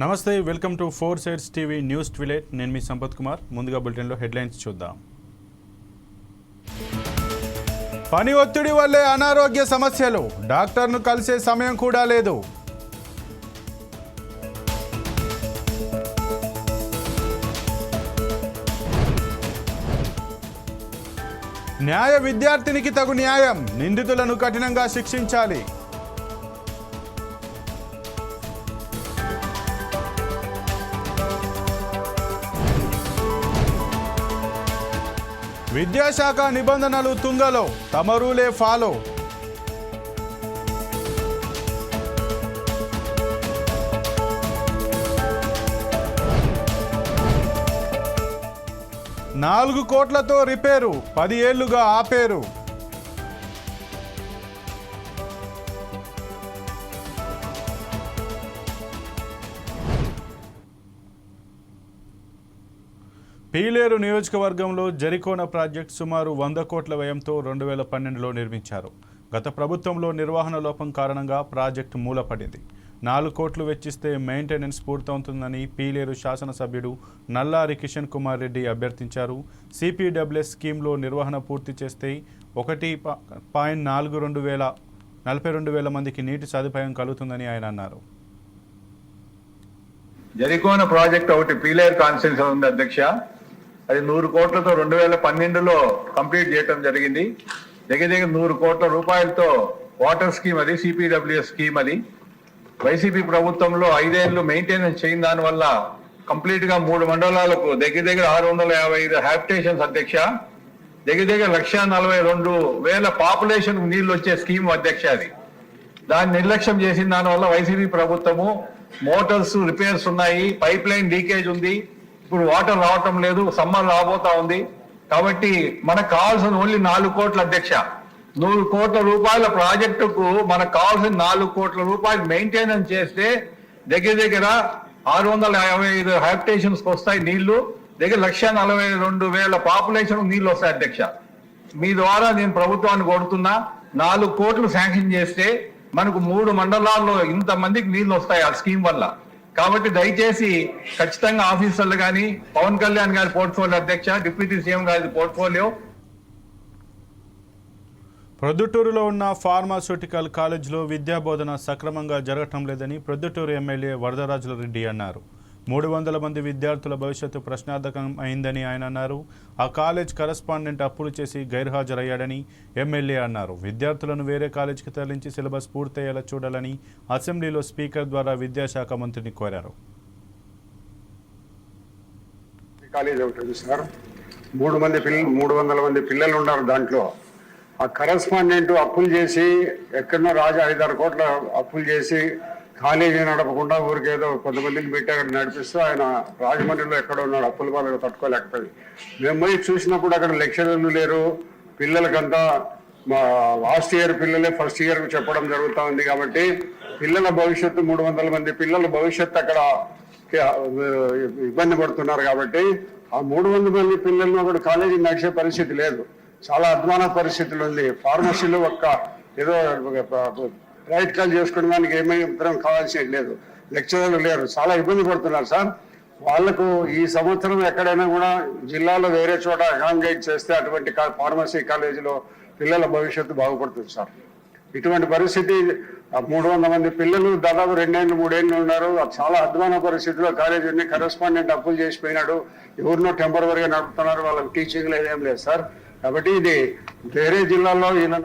నమస్తే welcome to four sides TV news ట్విలేట్ నేను మీ సంపత్ కుమార్. ముందుగా బులెటిన్లో హెడ్లైన్స్ చూద్దాం. పని ఒత్తిడి వల్లే అనారోగ్య సమస్యలు. డాక్టర్ను కలిసే సమయం కూడా లేదు. న్యాయ విద్యార్థినికి తగు న్యాయం. నిందితులను కఠినంగా శిక్షించాలి. విద్యాశాఖ నిబంధనలు తుంగలో తమ రూలే ఫాలో. నాలుగు కోట్లతో రిపేరు పది ఏళ్ళుగా ఆపేరు. పీలేరు నియోజకవర్గంలో జరికోన ప్రాజెక్ట్ సుమారు వంద కోట్ల వ్యయంతో రెండు వేల పన్నెండులో నిర్మించారు. గత ప్రభుత్వంలో నిర్వహణ లోపం కారణంగా ప్రాజెక్టు మూలపడింది. నాలుగు కోట్లు వెచ్చిస్తే మెయింటెనెన్స్ పూర్తవుతుందని పీలేరు శాసనసభ్యుడు నల్లారి కిషన్ కుమార్ రెడ్డి అభ్యర్థించారు. సిపిడబ్ల్యూఎస్ స్కీమ్లో నిర్వహణ పూర్తి చేస్తే ఒకటి పాయింట్ నాలుగు రెండు వేల నలభై రెండు వేల మందికి నీటి సదుపాయం కలుగుతుందని ఆయన అన్నారు. జరికోన ప్రాజెక్ట్ ఒకటి పీలేరు కాన్స్టిట్యూన్సీ ఉంది అధ్యక్ష అది నూరు కోట్లతో రెండు వేల పన్నెండులో కంప్లీట్ చేయటం జరిగింది. దగ్గర దగ్గర నూరు కోట్ల రూపాయలతో వాటర్ స్కీమ్ అది సిపిడబ్ల్యూఎస్ స్కీమ్ అది. వైసీపీ ప్రభుత్వంలో ఐదేళ్ళు మెయింటెనెన్స్ చేయని దాని వల్ల కంప్లీట్గా మూడు మండలాలకు దగ్గర దగ్గర ఆరు వందల యాభై ఐదు హ్యాబిటేషన్స్ అధ్యక్ష. దగ్గర దగ్గర లక్ష నలభై రెండు వేల పాపులేషన్ నీళ్ళు వచ్చే స్కీమ్ అధ్యక్ష అది. దాన్ని నిర్లక్ష్యం చేసిన దానివల్ల వైసీపీ ప్రభుత్వము మోటార్స్ రిపేర్స్ ఉన్నాయి పైప్ లైన్ లీకేజ్ ఉంది. ఇప్పుడు వాటర్ రావటం లేదు సమ్మర్ రాబోతా ఉంది. కాబట్టి మనకు కావాల్సిన ఓన్లీ నాలుగు కోట్ల అధ్యక్ష. నూరు కోట్ల రూపాయల ప్రాజెక్టుకు మనకు కావాల్సిన నాలుగు కోట్ల రూపాయలు మెయింటెనెన్స్ చేస్తే దగ్గర దగ్గర ఆరు వందల యాభై ఐదు హ్యాబిటేషన్స్కి వస్తాయి నీళ్ళు. దగ్గర లక్ష నలభై రెండు వేల పాపులేషన్ నీళ్ళు వస్తాయి అధ్యక్ష. మీ ద్వారా నేను ప్రభుత్వాన్ని కొడుతున్నా నాలుగు కోట్లు శాంక్షన్ చేస్తే మనకు మూడు మండలాల్లో ఇంతమందికి నీళ్ళు వస్తాయి ఆ స్కీమ్ వల్ల. కాబట్టి దయచేసి ఖచ్చితంగా ఆఫీసర్లు కానీ పవన్ కళ్యాణ్ గారి పోర్ట్ఫోలియో అధ్యక్ష డిప్యూటీ సీఎం గారి పోర్ట్ఫోలియో. ప్రొద్దుటూరులో ఉన్న ఫార్మాస్యూటికల్ కాలేజీలో విద్యా బోధన సక్రమంగా జరగటం లేదని ప్రొద్దుటూరు ఎమ్మెల్యే వరదరాజుల రెడ్డి అన్నారు. మూడు వందల మంది విద్యార్థుల భవిష్యత్తు ప్రశ్నార్థకం అయిందని ఆయన అన్నారు. ఆ కాలేజ్ కరస్పాండెంట్ అప్పులు చేసి గైర్హాజరయ్యాడని ఎమ్మెల్యే అన్నారు. విద్యార్థులను వేరే కాలేజీకి తరలించి సిలబస్ పూర్తయ్యేలా చూడాలని అసెంబ్లీలో స్పీకర్ ద్వారా విద్యాశాఖ మంత్రిని కోరారు. కాలేజ్ ఒకటి సార్. మూడు మంది పిల్లలు మూడు వందల మంది పిల్లలు ఉన్నారు దాంట్లో. ఆ కరస్పాండెంట్ అప్పులు చేసి ఎక్కడో రాజా ఐదారు కోట్ల అప్పులు చేసి కాలేజీ నడపకుండా ఊరికేదో కొంతమందిని పెట్టి అక్కడ నడిపిస్తూ ఆయన రాజమండ్రిలో ఎక్కడ ఉన్నాడు అప్పుల బాధ తట్టుకోలేకపోయింది మేము పోయి చూసినప్పుడు అక్కడ లెక్చరర్లు లేరు. పిల్లలకంతా మా లాస్ట్ ఇయర్ పిల్లలే ఫస్ట్ ఇయర్ చెప్పడం జరుగుతూ ఉంది కాబట్టి పిల్లల భవిష్యత్తు మూడు వందల మంది పిల్లల భవిష్యత్తు అక్కడ ఇబ్బంది పడుతున్నారు కాబట్టి ఆ మూడు వందల మంది పిల్లలను అక్కడ కాలేజీ నడిచే పరిస్థితి లేదు. చాలా అధ్వాన పరిస్థితులు ఉంది. ఫార్మసీలో ఒక్క ఏదో రైట్ కాల్ చేసుకునే దానికి ఏమీ ఉత్తరం కావాల్సింది లేదు. లెక్చరర్లు లేరు. చాలా ఇబ్బంది పడుతున్నారు సార్. వాళ్ళకు ఈ సంవత్సరం ఎక్కడైనా కూడా జిల్లాలో వేరే చోట అకామిడేట్ చేస్తే అటువంటి ఫార్మసీ కాలేజీలో పిల్లల భవిష్యత్తు బాగుపడుతుంది సార్. ఇటువంటి పరిస్థితి ఆ మూడు వందల మంది పిల్లలు దాదాపు రెండేళ్ళు మూడేళ్ళు ఉన్నారు. చాలా అధ్వాన పరిస్థితిలో కాలేజీ ఉంది కరెస్పాండెంట్ అప్పులు చేసిపోయినాడు. ఎవరినో టెంపరీగా నడుపుతున్నారు. వాళ్ళకి టీచింగ్ లేదు ఏం లేదు సార్. కాబట్టి ఇది వేరే జిల్లాల్లో ఈయన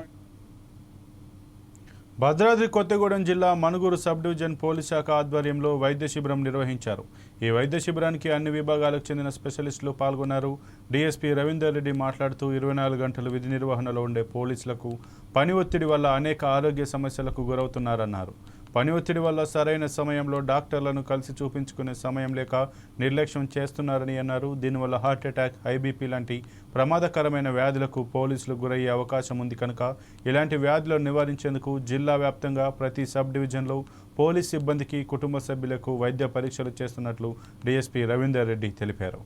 భద్రాద్రి కొత్తగూడెం జిల్లా మనుగురు సబ్ డివిజన్ పోలీస్ శాఖ ఆధ్వర్యంలో వైద్య శిబిరం నిర్వహించారు. ఈ వైద్య శిబిరానికి అన్ని విభాగాలకు చెందిన స్పెషలిస్టులు పాల్గొన్నారు. డీఎస్పీ రవీందర్ రెడ్డి మాట్లాడుతూ ఇరవై నాలుగు గంటలు విధి నిర్వహణలో ఉండే పోలీసులకు పని ఒత్తిడి వల్ల అనేక ఆరోగ్య సమస్యలకు గురవుతున్నారన్నారు. పని ఒత్తిడి వల్ల సరైన సమయంలో డాక్టర్లను కలిసి చూపించుకునే సమయం లేక నిర్లక్ష్యం చేస్తున్నారని అన్నారు. దీనివల్ల హార్ట్ అటాక్ హైబీపీ లాంటి ప్రమాదకరమైన వ్యాధులకు పోలీసులు గురయ్యే అవకాశం ఉంది కనుక ఇలాంటి వ్యాధులను నివారించేందుకు జిల్లా వ్యాప్తంగా ప్రతి సబ్ డివిజన్లో పోలీస్ సిబ్బందికి కుటుంబ సభ్యులకు వైద్య పరీక్షలు చేస్తున్నట్లు డీఎస్పీ రవీందర్ రెడ్డి తెలిపారు.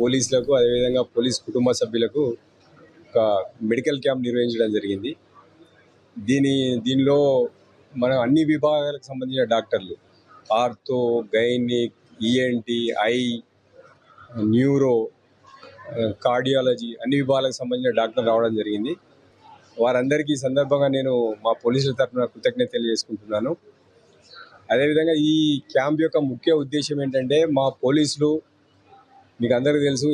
పోలీసులకు అదేవిధంగా పోలీస్ కుటుంబ సభ్యులకు ఒక మెడికల్ క్యాంప్ నిర్వహించడం జరిగింది. దీని దీనిలో మన అన్ని విభాగాలకు సంబంధించిన డాక్టర్లు. Ortho gynaec ENT eye neuro cardiology అన్ని విభాగాలకు సంబంధించిన డాక్టర్లు రావడం జరిగింది. వారందరికీ ఈ సందర్భంగా నేను మా పోలీసుల తరఫున కృతజ్ఞత తెలియజేసుకుంటున్నాను. అదేవిధంగా ఈ క్యాంప్ యొక్క ముఖ్య ఉద్దేశం ఏంటంటే మా పోలీసులు మీకు అందరికీ తెలుసు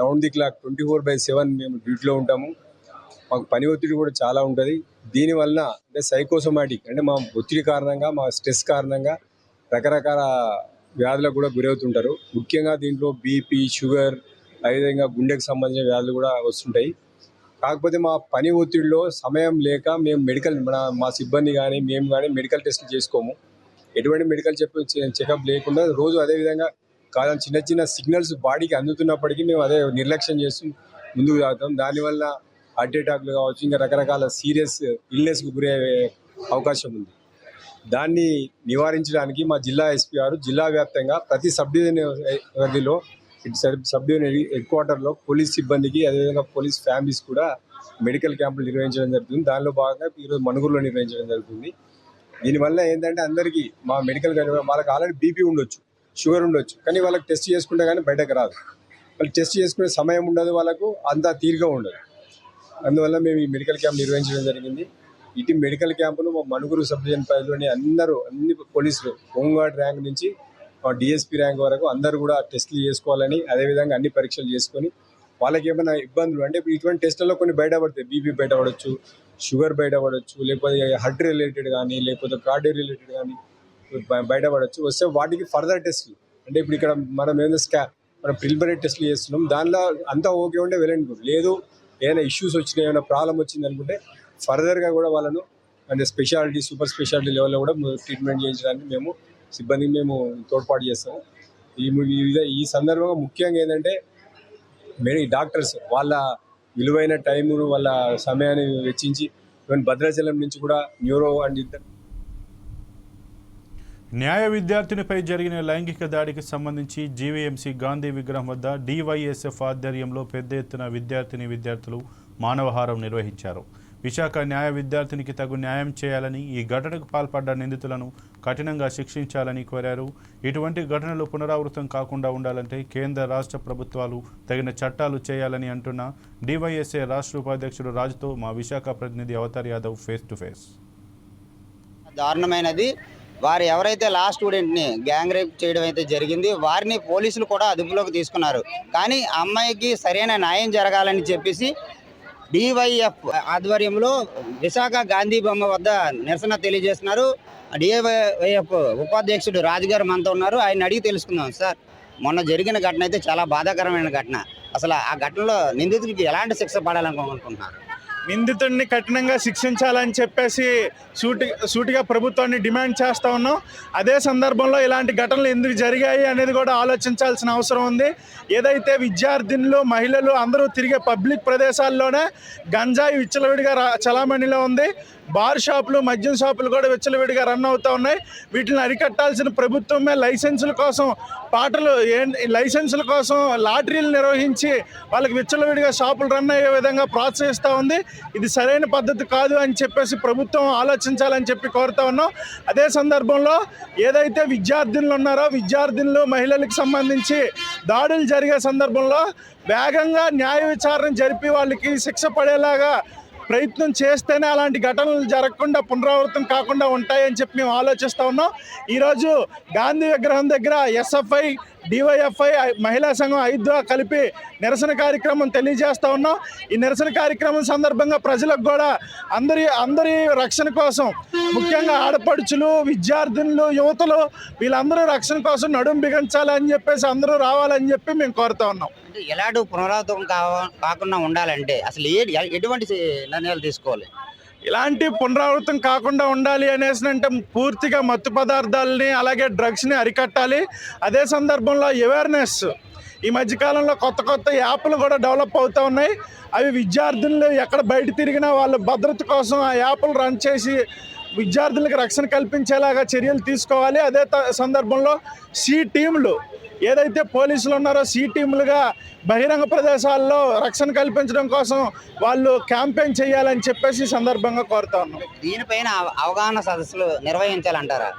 round the clock twenty four by seven మేము డ్యూటీలో ఉంటాము. మాకు పని ఒత్తిడి కూడా చాలా ఉంటుంది. దీనివల్ల అంటే సైకోసోమాటిక్ అంటే మా ఒత్తిడి కారణంగా మా స్ట్రెస్ కారణంగా రకరకాల వ్యాధులకు కూడా గురవుతుంటారు. ముఖ్యంగా దీంట్లో బీపీ షుగర్ అదేవిధంగా గుండెకు సంబంధించిన వ్యాధులు కూడా వస్తుంటాయి. కాకపోతే మా పని ఒత్తిడిలో సమయం లేక మేము మెడికల్ మన మా సిబ్బంది కానీ మేము కానీ మెడికల్ టెస్ట్లు చేసుకోము. ఎటువంటి మెడికల్ చెప్ చెకప్ లేకుండా రోజు అదే విధంగా చిన్న చిన్న సిగ్నల్స్ బాడీకి అందుతున్నప్పటికీ మేము అదే నిర్లక్ష్యం చేస్తూ ముందుకు సాగుతాం. దానివల్ల హార్ట్ అటాక్లు కావచ్చు ఇంకా రకరకాల సీరియస్ ఇల్నెస్కు గురయ్యే అవకాశం ఉంది. దాన్ని నివారించడానికి మా జిల్లా ఎస్పీ గారు జిల్లా వ్యాప్తంగా ప్రతి సబ్ డివిజన్ పరిధిలో ఇటు సబ్ డివిజన్ హెడ్ క్వార్టర్లో పోలీస్ సిబ్బందికి అదేవిధంగా పోలీస్ ఫ్యామిలీస్ కూడా మెడికల్ క్యాంపులు నిర్వహించడం జరుగుతుంది. దానిలో భాగంగా ఈరోజు మణుగురులో నిర్వహించడం జరుగుతుంది. దీనివల్ల ఏంటంటే అందరికీ మా మెడికల్ వాళ్ళకి ఆల్రెడీ బీపీ ఉండొచ్చు షుగర్ ఉండొచ్చు కానీ వాళ్ళకి టెస్ట్ చేసుకుంటే కానీ బయటకు రాదు. వాళ్ళు టెస్ట్ చేసుకునే సమయం ఉండదు వాళ్ళకు అంత తీరుగా ఉండదు. అందువల్ల మేము ఈ మెడికల్ క్యాంప్ నిర్వహించడం జరిగింది. ఇటు మెడికల్ క్యాంపును మా మణుగురు సబ్ డివిజన్ పరిధిలోని అందరూ అన్ని పోలీసులు హోంగార్డ్ ర్యాంక్ నుంచి డిఎస్పీ ర్యాంక్ వరకు అందరూ కూడా టెస్టులు చేసుకోవాలని అదేవిధంగా అన్ని పరీక్షలు చేసుకొని వాళ్ళకి ఏమైనా ఇబ్బందులు అంటే ఇప్పుడు ఇటువంటి టెస్టులలో కొన్ని బయటపడతాయి. బీపీ బయటపడవచ్చు షుగర్ బయటపడవచ్చు లేకపోతే హార్ట్ రిలేటెడ్ కానీ లేకపోతే కార్డియో రిలేటెడ్ కానీ బయటపడవచ్చు వస్తే వాటికి ఫర్దర్ టెస్ట్లు. అంటే ఇప్పుడు ఇక్కడ మనం ఏదైనా స్కా మనం ప్రిలిమినరీ టెస్ట్లు చేస్తున్నాం. దానిలో అంతా ఓకే ఉంటే వెళ్ళండి లేదు ఏదైనా ఇష్యూస్ వచ్చినాయి ఏమైనా ప్రాబ్లం వచ్చింది అనుకుంటే ఫర్దర్గా కూడా వాళ్ళను అంటే స్పెషాలిటీ సూపర్ స్పెషాలిటీ లెవెల్లో కూడా ట్రీట్మెంట్ చేయించడానికి మేము సిబ్బందికి మేము తోడ్పాటు చేస్తాము. ఈ ఈ సందర్భంగా ముఖ్యంగా ఏంటంటే మెయిన్ ఈ డాక్టర్స్ వాళ్ళ విలువైన టైమును వాళ్ళ సమయాన్ని వెచ్చించి ఈవెన్ భద్రాచలం నుంచి కూడా న్యూరో అండ్ ఇద్దరు న్యాయ విద్యార్థినిపై జరిగిన లైంగిక దాడికి సంబంధించి జీవీఎంసీ గాంధీ విగ్రహం వద్ద డివైఎస్ఎఫ్ ఆధ్వర్యంలో పెద్ద ఎత్తున విద్యార్థిని విద్యార్థులు మానవహారం నిర్వహించారు. విశాఖ న్యాయ విద్యార్థినికి తగు న్యాయం చేయాలని ఈ ఘటనకు పాల్పడ్డ నిందితులను కఠినంగా శిక్షించాలని కోరారు. ఇటువంటి ఘటనలు పునరావృతం కాకుండా ఉండాలంటే కేంద్ర రాష్ట్ర ప్రభుత్వాలు తగిన చట్టాలు చేయాలని అంటున్న డివైఎస్ఏ రాష్ట్ర ఉపాధ్యక్షుడు రాజుతో మా విశాఖ ప్రతినిధి Avatar Yadav face to face. దారుణమైనది. వారు ఎవరైతే లా స్టూడెంట్ని గ్యాంగ్ రేప్ చేయడం అయితే జరిగింది వారిని పోలీసులు కూడా అదుపులోకి తీసుకున్నారు. కానీ ఆ అమ్మాయికి సరైన న్యాయం జరగాలని చెప్పేసి డివైఎఫ్ ఆధ్వర్యంలో విశాఖ గాంధీ బొమ్మ వద్ద నిరసన తెలియజేస్తున్నారు. డివైఎఫ్ ఉపాధ్యక్షుడు రాజుగారు మనతో ఉన్నారు. ఆయన అడిగి తెలుసుకుందాం సార్. మొన్న జరిగిన ఘటన అయితే చాలా బాధాకరమైన ఘటన. అసలు ఆ ఘటనలో నిందితులకి ఎలాంటి శిక్ష పడాలనుకుంటున్నారు? నిందితుడిని కఠినంగా శిక్షించాలని చెప్పేసి సూటి సూటిగా ప్రభుత్వాన్ని డిమాండ్ చేస్తూ ఉన్నాం. అదే సందర్భంలో ఇలాంటి ఘటనలు ఎందుకు జరిగాయి అనేది కూడా ఆలోచించాల్సిన అవసరం ఉంది. ఏదైతే విద్యార్థినులు మహిళలు అందరూ తిరిగే పబ్లిక్ ప్రదేశాల్లోనే గంజాయి విచ్చలవిడిగా రా చలామణిలో ఉంది. బార్ షాపులు మద్యం షాపులు కూడా విచ్చలవిడిగా రన్ అవుతూ ఉన్నాయి. వీటిని అరికట్టాల్సిన ప్రభుత్వమే లైసెన్సుల కోసం పాటలు లైసెన్సుల కోసం లాటరీలు నిర్వహించి వాళ్ళకి విచ్చలవిడిగా షాపులు రన్ అయ్యే విధంగా ప్రోత్సహిస్తూ ఉంది. ఇది సరైన పద్ధతి కాదు అని చెప్పేసి ప్రభుత్వం ఆలోచించాలని చెప్పి కోరుతా ఉన్నాం. అదే సందర్భంలో ఏదైతే విద్యార్థినులు ఉన్నారో విద్యార్థినులు మహిళలకు సంబంధించి దాడులు జరిగే సందర్భంలో వేగంగా న్యాయ విచారణ జరిపి వాళ్ళకి శిక్ష పడేలాగా ప్రయత్నం చేస్తేనే అలాంటి ఘటనలు జరగకుండా పునరావృతం కాకుండా ఉంటాయని చెప్పి మేము ఆలోచిస్తూ ఉన్నాం. ఈరోజు గాంధీ విగ్రహం దగ్గర ఎస్ఎఫ్ఐ డివైఎఫ్ఐ మహిళా సంఘం ఐదు కలిపి నిరసన కార్యక్రమం తెలియజేస్తూ ఉన్నాం. ఈ నిరసన కార్యక్రమం సందర్భంగా ప్రజలకు కూడా అందరి అందరి రక్షణ కోసం ముఖ్యంగా ఆడపడుచులు విద్యార్థినులు యువతలు వీళ్ళందరూ రక్షణ కోసం నడుం బిగించాలని చెప్పేసి అందరూ రావాలని చెప్పి మేము కోరుతా ఉన్నాం. ఎలాంటి పునరావృతం కాకుండా ఉండాలంటే అసలు ఎటువంటి నిర్ణయాలు తీసుకోవాలి? ఇలాంటి పునరావృతం కాకుండా ఉండాలి అనేసి అంటే పూర్తిగా మత్తు పదార్థాలని అలాగే డ్రగ్స్ని అరికట్టాలి. అదే సందర్భంలో అవేర్నెస్ ఈ మధ్యకాలంలో కొత్త కొత్త యాప్లు కూడా డెవలప్ అవుతూ ఉన్నాయి. అవి విద్యార్థులు ఎక్కడ బయట తిరిగినా వాళ్ళ భద్రత కోసం ఆ యాప్లు రన్ చేసి విద్యార్థులకు రక్షణ కల్పించేలాగా చర్యలు తీసుకోవాలి. అదే త- సందర్భంలో సి టీంలు ఏదైతే పోలీసులు ఉన్నారో సి టీములుగా బహిరంగ ప్రదేశాల్లో రక్షణ కల్పించడం కోసం వాళ్ళు క్యాంపెయిన్ చేయాలని చెప్పేసి సందర్భంగా కోరుతా ఉన్నాం. దీనిపైన అవగాహన సదస్సులు నిర్వహించాలంటారా?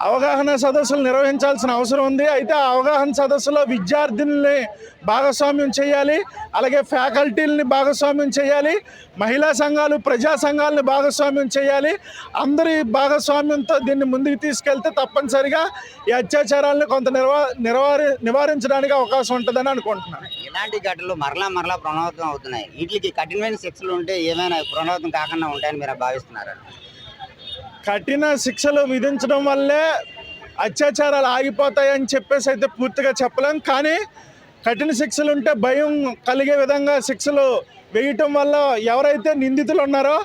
అవగాహన సదస్సులు నిర్వహించాల్సిన అవసరం ఉంది. అయితే ఆ అవగాహన సదస్సులో విద్యార్థుల్ని భాగస్వామ్యం చేయాలి. అలాగే ఫ్యాకల్టీలని భాగస్వామ్యం చేయాలి. మహిళా సంఘాలు ప్రజా సంఘాలని భాగస్వామ్యం చేయాలి. అందరి భాగస్వామ్యంతో దీన్ని ముందుకు తీసుకెళ్తే తప్పనిసరిగా ఈ అత్యాచారాలను కొంత నిర్వా నివారి నివారించడానికి అవకాశం ఉంటుందని అనుకుంటున్నాను. ఇలాంటి ఘటనలు మరలా మరలా పునరావృతం అవుతున్నాయి. వీటికి కఠినమైన శిక్షలు ఉంటే ఏమైనా పునరావృతం కాకుండా ఉంటాయని మీరు భావిస్తున్నారా? కఠిన శిక్షలు విధించడం వల్లే అత్యాచారాలు ఆగిపోతాయని చెప్పేసి అయితే పూర్తిగా చెప్పలేం. కానీ కఠిన శిక్షలు ఉంటే భయం కలిగే విధంగా శిక్షలు వేయటం వల్ల ఎవరైతే నిందితులు ఉన్నారో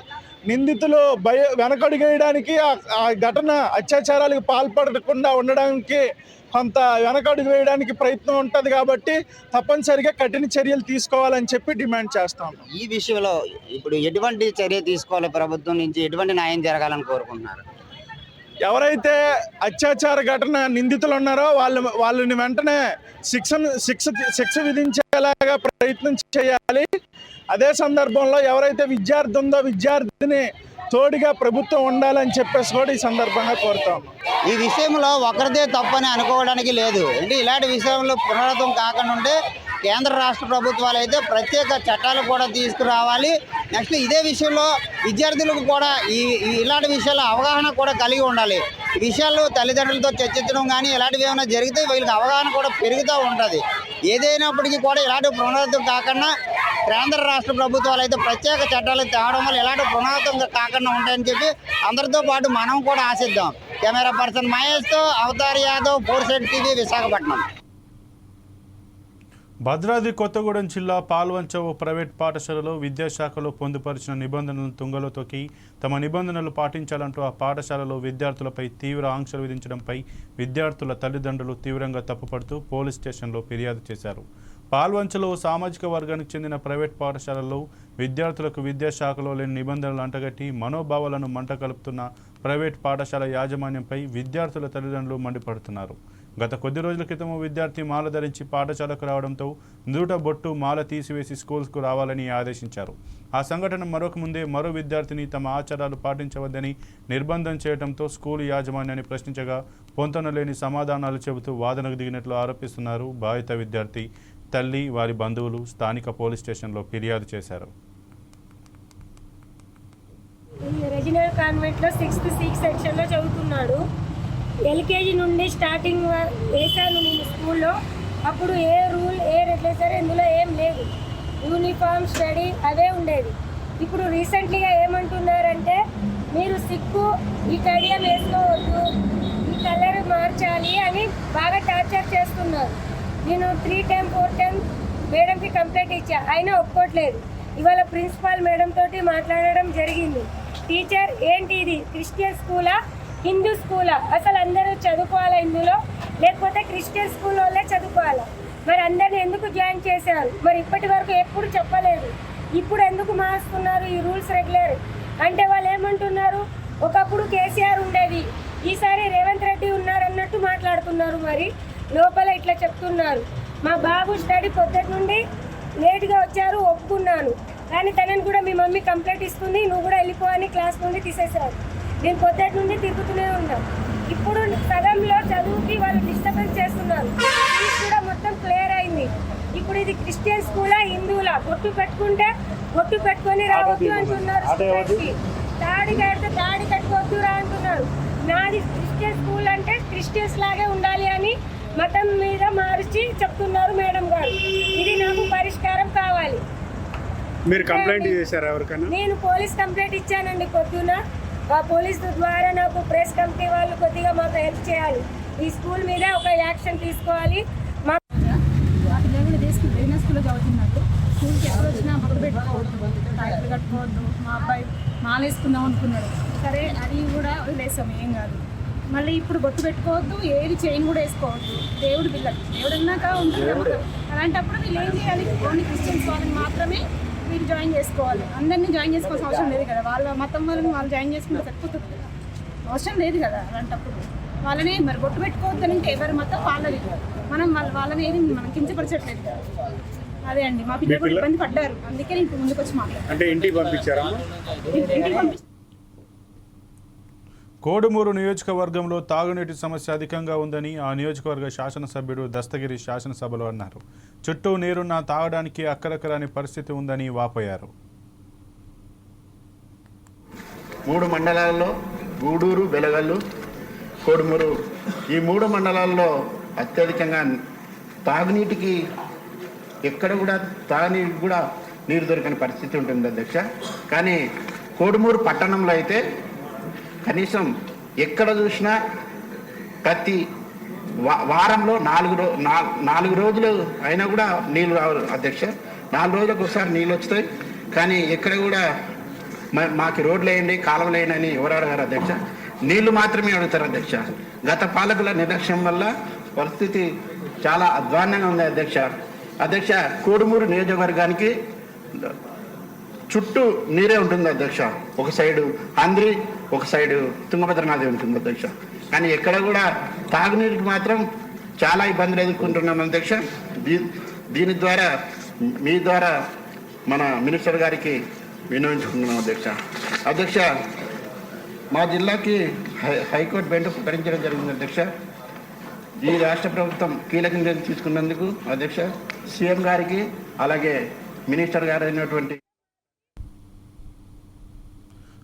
నిందితులు భయ వెనకడుగేయడానికి ఆ ఘటన అత్యాచారాలకు పాల్పడకుండా ఉండడానికి కొంత వెనకడుగు వేయడానికి ప్రయత్నం ఉంటుంది కాబట్టి తప్పనిసరిగా కఠిన చర్యలు తీసుకోవాలని చెప్పి డిమాండ్ చేస్తా ఈ విషయంలో ఇప్పుడు ఎటువంటి చర్య తీసుకోవాలి ప్రభుత్వం నుంచి? ఎటువంటి న్యాయం జరగాలని కోరుకుంటున్నారు? ఎవరైతే అత్యాచార ఘటన నిందితులు ఉన్నారో వాళ్ళు వాళ్ళని వెంటనే శిక్షను శిక్ష శిక్ష విధించేలాగా ప్రయత్నం చేయాలి. అదే సందర్భంలో ఎవరైతే విద్యార్థి ఉందో విద్యార్థిని తోడుగా ప్రభుత్వం ఉండాలని చెప్పేసి కూడా ఈ సందర్భంగా కోరుతాం. ఈ విషయంలో ఒకరిదే తప్పని అనుకోవడానికి లేదు. అంటే ఇలాంటి విషయంలో పునరావృతం కాకుండా ఉంటే కేంద్ర రాష్ట్ర ప్రభుత్వాలు అయితే ప్రత్యేక చట్టాలు కూడా తీసుకురావాలి. నెక్స్ట్ ఇదే విషయంలో విద్యార్థులకు కూడా ఈ ఇలాంటి విషయాల్లో అవగాహన కూడా కలిగి ఉండాలి. విషయాలు తల్లిదండ్రులతో చర్చించడం కానీ ఇలాంటివి ఏమైనా జరిగితే వీళ్ళకి అవగాహన కూడా పెరుగుతూ ఉంటుంది. ఏదైనప్పటికీ కూడా ఇలాంటి పునరుద్ధం కాకుండా కేంద్ర రాష్ట్ర ప్రభుత్వాలు అయితే ప్రత్యేక చట్టాలు తేవడం వల్ల ఎలాంటి పునరుద్ధం కాకుండా ఉంటాయని చెప్పి అందరితో పాటు మనం కూడా ఆశిద్దాం. Camera person మహేష్తో Avatar Yadav four set TV Visakhapatnam. Bhadradri Kothagudem జిల్లా పాల్వంచ ఓ ప్రైవేట్ పాఠశాలలో విద్యాశాఖలో పొందుపరిచిన నిబంధనలను తుంగలో తొక్కి తమ నిబంధనలు పాటించాలంటూ ఆ పాఠశాలలో విద్యార్థులపై తీవ్ర ఆంక్షలు విధించడంపై విద్యార్థుల తల్లిదండ్రులు తీవ్రంగా తప్పుపడుతూ పోలీస్ స్టేషన్లో ఫిర్యాదు చేశారు. పాల్వంచలో సామాజిక వర్గానికి చెందిన ప్రైవేట్ పాఠశాలల్లో విద్యార్థులకు విద్యాశాఖలో లేని నిబంధనలు అంటగట్టి మనోభావాలను మంట కలుపుతున్న ప్రైవేట్ పాఠశాల యాజమాన్యంపై విద్యార్థుల తల్లిదండ్రులు మండిపడుతున్నారు. గత కొద్ది రోజుల క్రితం విద్యార్థి మాల ధరించి పాఠశాలకు రావడంతో నుదుట బొట్టు మాల తీసివేసి స్కూల్స్కు రావాలని ఆదేశించారు. ఆ సంఘటన మరొక ముందే మరో విద్యార్థిని తమ ఆచారాలు పాటించవద్దని నిర్బంధం చేయడంతో స్కూల్ యాజమాన్యాన్ని ప్రశ్నించగా పొంతనలేని సమాధానాలు చెబుతూ వాదనకు దిగినట్లు ఆరోపిస్తున్నారు బాధిత విద్యార్థి తల్లి వారి బంధువులు స్థానిక పోలీస్ స్టేషన్లో ఫిర్యాదు చేశారు. రెజినల్ కాన్వెంట్లో సిక్స్త్ సిక్స్ సెక్షన్లో చదువుతున్నాడు. ఎల్కేజీ నుండి స్టార్టింగ్ వేశాను నేను స్కూల్లో? అప్పుడు ఏ రూల్ ఏ రెగ్యులేటర్ ఇందులో ఏం లేదు. యూనిఫామ్ స్టడీ అదే ఉండేది ఇప్పుడు రీసెంట్లీగా ఏమంటున్నారంటే మీరు సిక్కు ఈ కడియం వేసుకోవద్దు ఈ కలర్ మార్చాలి అని బాగా టార్చర్ చేస్తున్నారు. నేను త్రీ టైం ఫోర్ టైం మేడంకి కంప్లైంట్ ఇచ్చా. అయినా ఒప్పుకోవట్లేదు ఇవాళ ప్రిన్సిపాల్ మేడం తోటి మాట్లాడడం జరిగింది. టీచర్ ఏంటి ఇది? క్రిస్టియన్ స్కూలా? హిందూ స్కూలా అసలు అందరూ చదువుకోవాలా ఇందులో? లేకపోతే క్రిస్టియన్ స్కూల్ వాళ్ళే చదువుకోవాలా? మరి అందరిని ఎందుకు జాయిన్ చేశారు? మరి ఇప్పటి వరకు ఎప్పుడు చెప్పలేదు. ఇప్పుడు ఎందుకు మారుస్తున్నారు ఈ రూల్స్ రెగ్యులర్? అంటే వాళ్ళు ఏమంటున్నారు? ఒకప్పుడు కేసీఆర్ ఉండేది. ఈసారి రేవంత్ రెడ్డి ఉన్నారన్నట్టు మాట్లాడుతున్నారు మరి. లోపల ఇట్లా చెప్తున్నారు. మా బాబు స్టడీ పొద్దుటి నుండి లేట్గా వచ్చారు ఒప్పుకున్నాను. కానీ తనని కూడా మీ మమ్మీ కంప్లైంట్ ఇస్తుంది నువ్వు కూడా వెళ్ళిపో అని క్లాస్ నుండి తీసేశారు. నేను పొద్దుటి నుండి తిరుగుతూనే ఉన్నాం. ఇప్పుడు సగంలో చదువుకి వాళ్ళు డిస్టర్బెన్స్ చేస్తున్నారు. ఫీజు కూడా మొత్తం క్లియర్ అయింది. ఇప్పుడు ఇది క్రిస్టియన్ స్కూలా హిందువులా? బొట్టు పెట్టుకుంటే బొట్టు పెట్టుకొని రావద్దు అంటున్నారు కి. తాడి కడితే తాడి కట్టుకోవద్దు రా అంటున్నారు. నాది క్రిస్టియన్ స్కూల్ అంటే క్రిస్టియన్స్ లాగే ఉండాలి అని మతం మీద మార్చి చెప్తున్నారు మేడం గారు. ఇది నాకు పరిష్కారం కావాలి. మీరు కంప్లైంట్ చేశారు ఎవరికైనా? నేను పోలీస్ కంప్లైంట్ ఇచ్చానండి పొద్దున. ఆ పోలీసు ద్వారా నాకు ప్రెస్ కమిటీ వాళ్ళు కొద్దిగా మాకు హెల్ప్ చేయాలి. ఈ స్కూల్ మీద ఒక యాక్షన్ తీసుకోవాలి. మా పిల్లలు స్కూల్లో చదువుతున్నారు. స్కూల్కి ఎవరు వచ్చినా పెట్టుకోవద్దు టైట్లు కట్టుకోవద్దు. మా అబ్బాయి మాలేసుకుందాం అనుకున్నాడు. సరే అది కూడా వదిలేసాం ఏం కాదు. మళ్ళీ ఇప్పుడు బొట్టు పెట్టుకోవద్దు ఏది చైన్ కూడా వేసుకోవద్దు. దేవుడు పిల్లలు. దేవుడు అన్నాక ఉంటుంది అలాంటప్పుడు వీళ్ళు ఏం చేయాలి? ఓన్లీ క్రిస్టియన్స్ వాళ్ళని మాత్రమే వీళ్ళు జాయిన్ చేసుకోవాలి. అందరినీ జాయిన్ చేసుకోవాల్సిన అవసరం లేదు కదా. వాళ్ళ మతం వాళ్ళని వాళ్ళు జాయిన్ చేసుకుంటే సరిపోతుంది కదా. అవసరం లేదు కదా అలాంటప్పుడు. వాళ్ళని మరి బొట్టు పెట్టుకోవద్దని అంటే ఎవరి మతం వాళ్ళది మనం వాళ్ళ వాళ్ళని ఏది మనం కించపరచట్లేదు కదా. అదే అండి. మా పిల్లలు ఇబ్బంది పడ్డారు. అందుకే నేను ఇప్పుడు ముందుకు వచ్చి మాట్లాడాను అంటే ఇంటికి పంపించారా? ఇంటికి పంపి కోడుమూరు నియోజకవర్గంలో తాగునీటి సమస్య అధికంగా ఉందని ఆ నియోజకవర్గ శాసనసభ్యుడు దస్తగిరి శాసనసభలో అన్నారు. చుట్టూ నీరున్న తాగడానికి అక్కరక్కరాని పరిస్థితి ఉందని వాపోయారు. మూడు మండలాల్లో గూడూరు బెలగల్లు కోడుమూరు ఈ మూడు మండలాల్లో అత్యధికంగా తాగునీటికి ఎక్కడ కూడా తాగునీటికి కూడా నీరు దొరకని పరిస్థితి ఉంటుంది అధ్యక్ష. కానీ కోడుమూరు పట్టణంలో అయితే కనీసం ఎక్కడ చూసినా ప్రతి వారంలో నాలుగు రో నాలుగు రోజులు అయినా కూడా నీళ్ళు రావు అధ్యక్ష. నాలుగు రోజులకు ఒకసారి నీళ్ళు వస్తాయి. కానీ ఎక్కడ కూడా మా- మాకు రోడ్లు వేయండి కాలువలు వేయండి అని ఎవరు అడగారు అధ్యక్ష. నీళ్ళు మాత్రమే అడుగుతారు అధ్యక్ష. గత పాలకుల నిర్లక్ష్యం వల్ల పరిస్థితి చాలా అధ్వాన్నంగా ఉంది అధ్యక్ష. అధ్యక్ష కోడుమూరు నియోజకవర్గానికి చుట్టూ నీరే ఉంటుంది అధ్యక్ష. ఒక సైడు ఆంధ్రి ఒక సైడు తుంగభద్ర నది ఉంటుంది అధ్యక్ష. కానీ ఎక్కడ కూడా తాగునీటికి మాత్రం చాలా ఇబ్బందులు ఎదుర్కొంటున్నాం అధ్యక్ష. దీ దీని ద్వారా మీ ద్వారా మన మినిస్టర్ గారికి వినియోగించుకుంటున్నాం అధ్యక్ష. అధ్యక్ష మా జిల్లాకి హై హైకోర్టు బెంచ్ ప్రకటించడం జరిగింది అధ్యక్ష. ఈ రాష్ట్ర ప్రభుత్వం కీలక నిర్ణయం తీసుకున్నందుకు అధ్యక్ష సీఎం గారికి అలాగే మినిస్టర్ గారు అయినటువంటి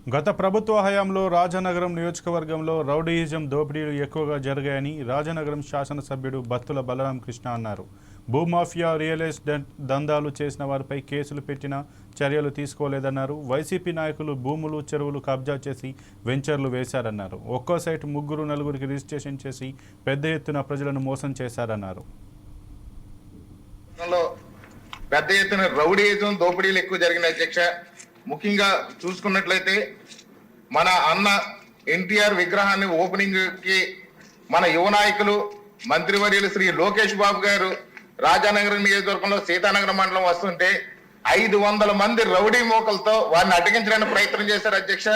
గత ప్రభుత్వ హయాంలో రాజనగరం నియోజకవర్గంలో రౌడీయిజం దోపిడీలు ఎక్కువగా జరిగాయని రాజనగరం శాసనసభ్యుడు బత్తుల బలరాం కృష్ణ అన్నారు. భూమాఫియా రియల్ ఎస్టేట్ దందాలు చేసిన వారిపై కేసులు పెట్టిన చర్యలు తీసుకోలేదన్నారు. వైసీపీ నాయకులు భూములు చెరువులు కబ్జా చేసి వెంచర్లు వేశారన్నారు. ఒక్కో సైట్ ముగ్గురు నలుగురికి రిజిస్ట్రేషన్ చేసి పెద్ద ఎత్తున ప్రజలను మోసం చేశారన్నారు. పెద్ద ఎత్తున రౌడీయిజం దోపిడీలు ఎక్కువ జరిగిన అధ్యక్ష. ముఖ్యంగా చూసుకున్నట్లయితే మన అన్న ఎన్టీఆర్ విగ్రహాన్ని ఓపెనింగ్కి మన యువ నాయకులు మంత్రివర్యులు శ్రీ లోకేష్ బాబు గారు రాజానగరం నియోజకవర్గంలో సీతానగరం మండలం వస్తుంటే ఐదు వందల మంది రౌడీ మోకలతో వారిని అడ్డగించడానికి ప్రయత్నం చేశారు అధ్యక్ష.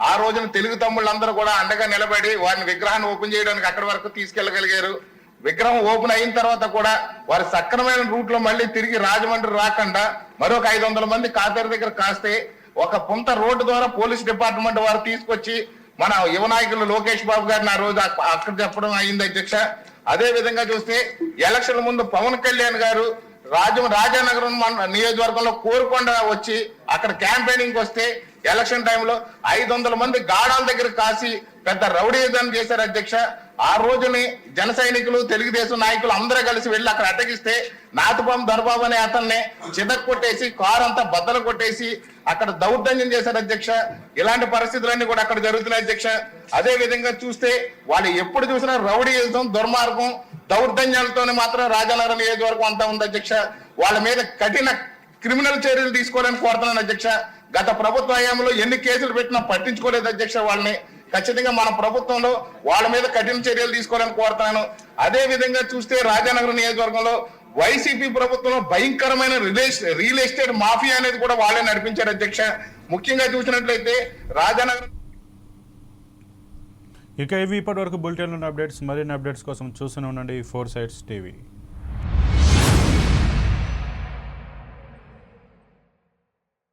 ఆ రోజున తెలుగు తమ్ముళ్ళందరూ కూడా అండగా నిలబడి వారిని విగ్రహాన్ని ఓపెన్ చేయడానికి అక్కడి వరకు తీసుకెళ్ళగలిగారు విగ్రహం ఓపెన్ అయిన తర్వాత కూడా వారి సక్రమైన రూట్లో మళ్ళీ తిరిగి రాజమండ్రి రాకుండా మరొక ఐదు వందల మంది కాతేరు దగ్గర కాస్తే ఒక పుంత రోడ్డు ద్వారా పోలీస్ డిపార్ట్మెంట్ వారు తీసుకొచ్చి మన యువ నాయకులు లోకేష్ బాబు గారిని ఆ రోజు అక్కడ చెప్పడం అయింది అధ్యక్ష. అదే విధంగా చూస్తే ఎలక్షన్ ముందు పవన్ కళ్యాణ్ గారు రాజ రాజానగరం నియోజకవర్గంలో కోరుకొండ వచ్చి అక్కడ క్యాంపెయినింగ్ వస్తే ఎలక్షన్ టైంలో ఐదు వందల మంది గాడాల దగ్గర కాసి పెద్ద రౌడీయుధం చేశారు అధ్యక్ష. ఆ రోజుని జన సైనికులు తెలుగుదేశం నాయకులు అందరూ కలిసి వెళ్ళి అక్కడ అటగిస్తే నాతుపాం దర్బాబు అనే అతన్ని చితక్ కొట్టేసి కారు అంతా బద్దలు కొట్టేసి అక్కడ దౌర్జన్యం చేశారు అధ్యక్ష. ఇలాంటి పరిస్థితులన్నీ కూడా అక్కడ జరుగుతున్నాయి అధ్యక్ష. అదే విధంగా చూస్తే వాళ్ళు ఎప్పుడు చూసినా రౌడీయుధం దుర్మార్గం దౌర్జన్యాలతోనే మాత్రం రాజానగరం నియోజకవర్గం అంతా ఉంది అధ్యక్ష. వాళ్ళ మీద కఠిన క్రిమినల్ చర్యలు తీసుకోవడానికి కోరుతున్నాను అధ్యక్ష. గత ప్రభుత్వ హయాంలో ఎన్ని కేసులు పెట్టినా పట్టించుకోలేదు అధ్యక్ష వాళ్ళని. ఖచ్చితంగా మన ప్రభుత్వంలో వాళ్ళ మీద కఠిన చర్యలు తీసుకోవాలని కోరుతున్నాను. అదే విధంగా చూస్తే రాజానగరం నియోజకవర్గంలో వైసీపీ ప్రభుత్వంలో భయంకరమైన రిలేస్ రియల్ ఎస్టేట్ మాఫియా అనేది కూడా వాళ్ళే నడిపించారు అధ్యక్ష. ముఖ్యంగా చూసినట్లయితే రాజానగరం ఇక ఇవి ఇప్పటివరకు బులెటిన్లో ఉన్న అప్డేట్స్ మరిన్ని అప్డేట్స్ కోసం చూస్తూనే ఉండండి ఫోర్ సైడ్స్ టీవీ.